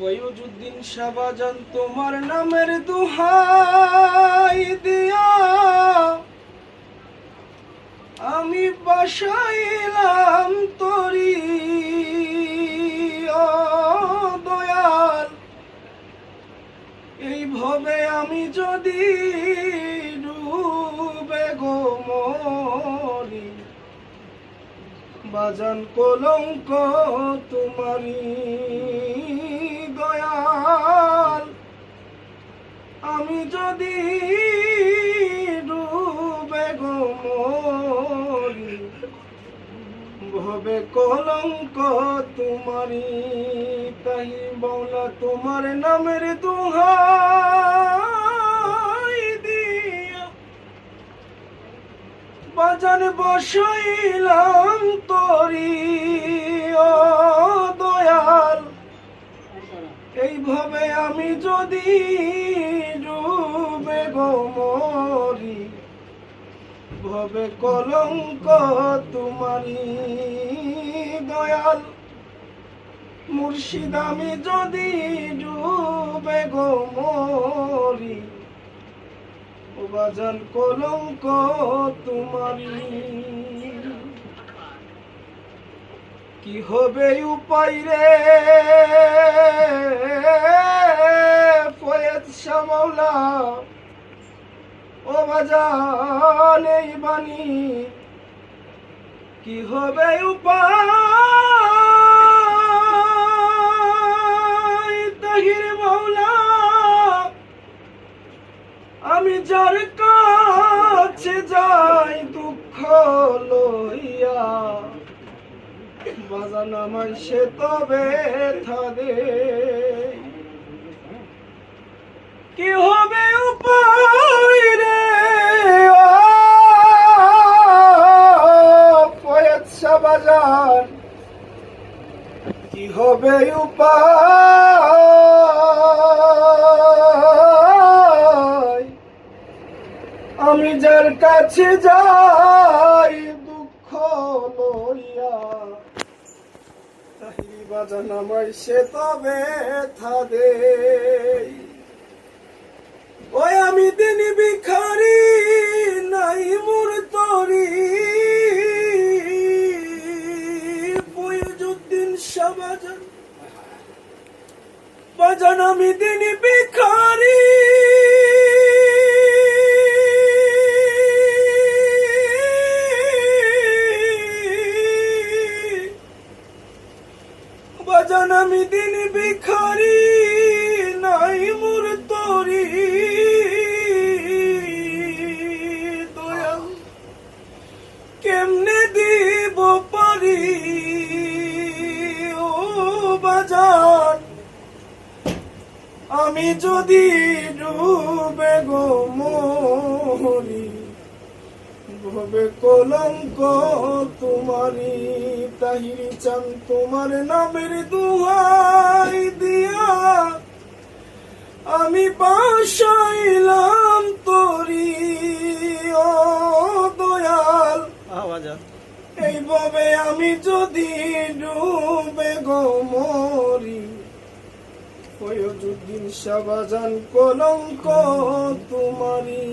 ফয়জুদ্দিন শাহবাজান তোমার নামের দুহাই দিয়া। আমি বাসাইলাম তরি দয়াল। এইভাবে আমি যদি ডুবে গো মরি, বাজান কলঙ্ক তোমারি যদি ডুবে ভবে কলঙ্ক তোমারি তাই বলা তোমার নামের দুহাই দিয়া। বাজান বসাইলাম তরি দয়াল এইভাবে আমি যদি গো মরি, ভবে কলঙ্ক তোমারি দয়াল। মুর্শিদ আমি যদি ডুবে গো মরি বাজান কলঙ্ক তোমারি কি হবে উপায় রে? ফয়েদ শ্যামলা বাজান বাণী। কি হবে উপায়? তাহির মৌলা আমি যার কাছে যাই দুঃখ লইয়া। বাজান আমায় সে তবে থাদে কি হবে কি হবে আমি যার কাছে যাই দুঃখ লইয়া তাহি বাজান আমায় সে তবে থাদে। বাজান আমি দিন ভিখারি। বাজান আমি দিন ভিখারি নাই মোর তরি। আমি যদি ডুবে গো মরি ভবে কলঙ্ক তোমারি তাহিরি চান তোমার নামের দুহাই দিয়া আমি বাসাইলাম তরি ও দয়াল। এইভাবে আমি যদি ডুবে গো মরি ফয়জুদ্দিন শাহবাজান কলঙ্ক তোমারি